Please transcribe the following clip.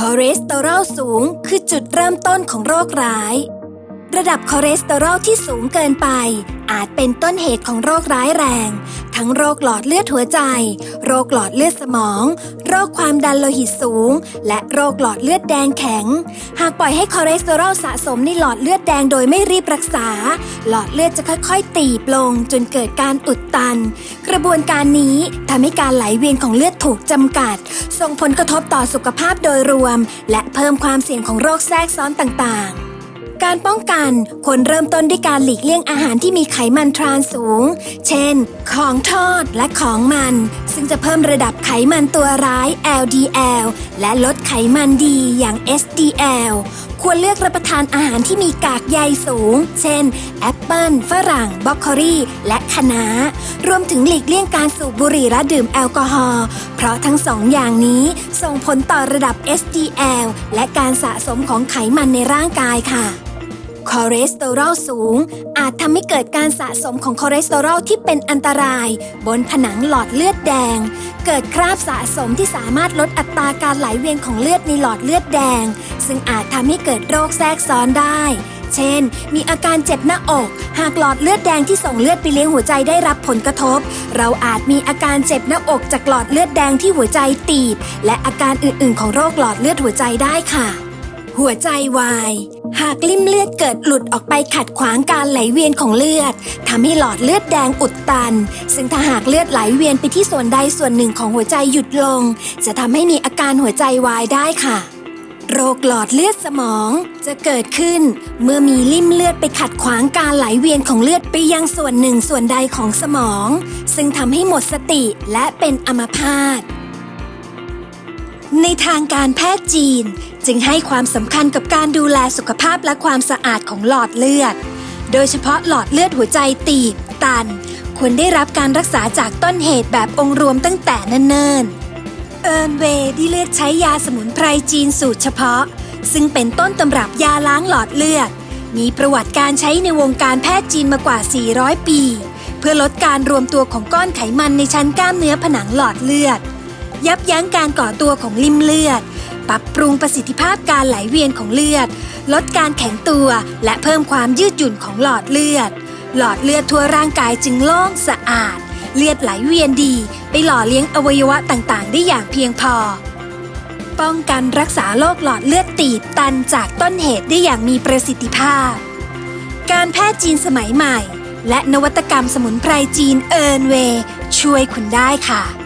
คอเลสเตอรอลสูงคือจุดเริ่มต้นของโรคร้าย ระดับคอเลสเตอรอลที่สูงเกินไป อาจเป็นต้นเหตุของโรคร้ายแรง ทั้งโรคหลอดเลือดหัวใจ โรคหลอดเลือดสมอง โรคความดันโลหิตสูง และโรคหลอดเลือดแดงแข็ง หากปล่อยให้คอเลสเตอรอลสะสมในหลอดเลือดแดงโดยไม่รีบรักษา หลอดเลือดจะค่อยๆ ตีบลงจนเกิดการอุดตัน กระบวนการนี้ทำให้การไหลเวียนของเลือดถูกจำกัด ส่งผลกระทบต่อสุขภาพโดยรวม และเพิ่มความเสี่ยงของโรคแทรกซ้อนต่างๆ การป้องกันควรเริ่มต้นด้วยการหลีกเลี่ยงอาหารที่มีไขมันทรานสูง เช่น ของทอดและของมัน ซึ่งจะเพิ่มระดับไขมันตัวร้าย LDL และลดไขมันดีอย่าง SDL ควรเลือกรับประทานอาหารที่มีกากใยสูง เช่น แอปเปิลฝรั่งบรอกโคลีและคะน้ารวมถึงหลีกเลี่ยงการสูบบุหรี่และดื่มแอลกอฮอล์ เพราะทั้งสองอย่างนี้ส่งผลต่อระดับ SDL และการสะสมของไขมันในร่างกายค่ะ คอเลสเตอรอลสูง อาจทำให้เกิดการสะสมของคอเลสเตอรอลที่เป็นอันตราย บนผนังหลอดเลือดแดง เกิดคราบสะสมที่สามารถลดอัตราการไหลเวียนของเลือดในหลอดเลือดแดง ซึ่งอาจทำให้เกิดโรคแทรกซ้อนได้ เช่น มีอาการเจ็บหน้าอก หากหลอดเลือดแดงที่ส่งเลือดไปเลี้ยงหัวใจได้รับผลกระทบ เราอาจมีอาการเจ็บหน้าอกจากหลอดเลือดแดงที่หัวใจตีบ และอาการอื่น ๆ ของโรคหลอดเลือดหัวใจได้ค่ะ หัวใจวาย หากลิ่มเลือดเกิดหลุดออกไปขัดขวางการไหลเวียนของเลือดทำให้หลอดเลือดแดงอุดตัน ซึ่งถ้าหากเลือดไหลเวียนไปที่ส่วนใดส่วนหนึ่งของหัวใจหยุดลง จะทำให้มีอาการหัวใจวายได้ค่ะโรคหลอดเลือดสมองจะเกิดขึ้น เมื่อมีลิ่มเลือดไปขัดขวางการไหลเวียนของเลือดไปยังส่วนหนึ่งส่วนใดของสมอง ซึ่งทำให้หมดสติและเป็นอัมพาตในทางการแพทย์จีน จึงให้ความสำคัญกับการดูแลสุขภาพและความสะอาดของหลอดเลือด โดยเฉพาะหลอดเลือดหัวใจตีบ ตัน ควรได้รับการรักษาจากต้นเหตุแบบองค์รวมตั้งแต่เนิ่นๆ เอิร์นเวย์ได้เลือกใช้ยาสมุนไพรจีนสูตรเฉพาะ ซึ่งเป็นต้นตำรับยาล้างหลอดเลือด มีประวัติการใช้ในวงการแพทย์จีนมากว่า 400 ปี เพื่อลดการรวมตัวของก้อนไขมันในชั้นกล้ามเนื้อผนังหลอดเลือด ยับยั้งการก่อตัวของลิ่มเลือด ปรับปรุงประสิทธิภาพการไหลเวียนของเลือด ลดการแข็งตัวและเพิ่มความยืดหยุ่นของหลอดเลือด หลอดเลือดทั่วร่างกายจึงโล่งสะอาด เลือดไหลเวียนดี ไปหล่อเลี้ยงอวัยวะต่างๆ ได้อย่างเพียงพอ ป้องกันรักษาโรคหลอดเลือดตีบตันจากต้นเหตุได้อย่างมีประสิทธิภาพ การแพทย์จีนสมัยใหม่ และนวัตกรรมสมุนไพรจีนเอิร์นเว ช่วยคุณได้ค่ะ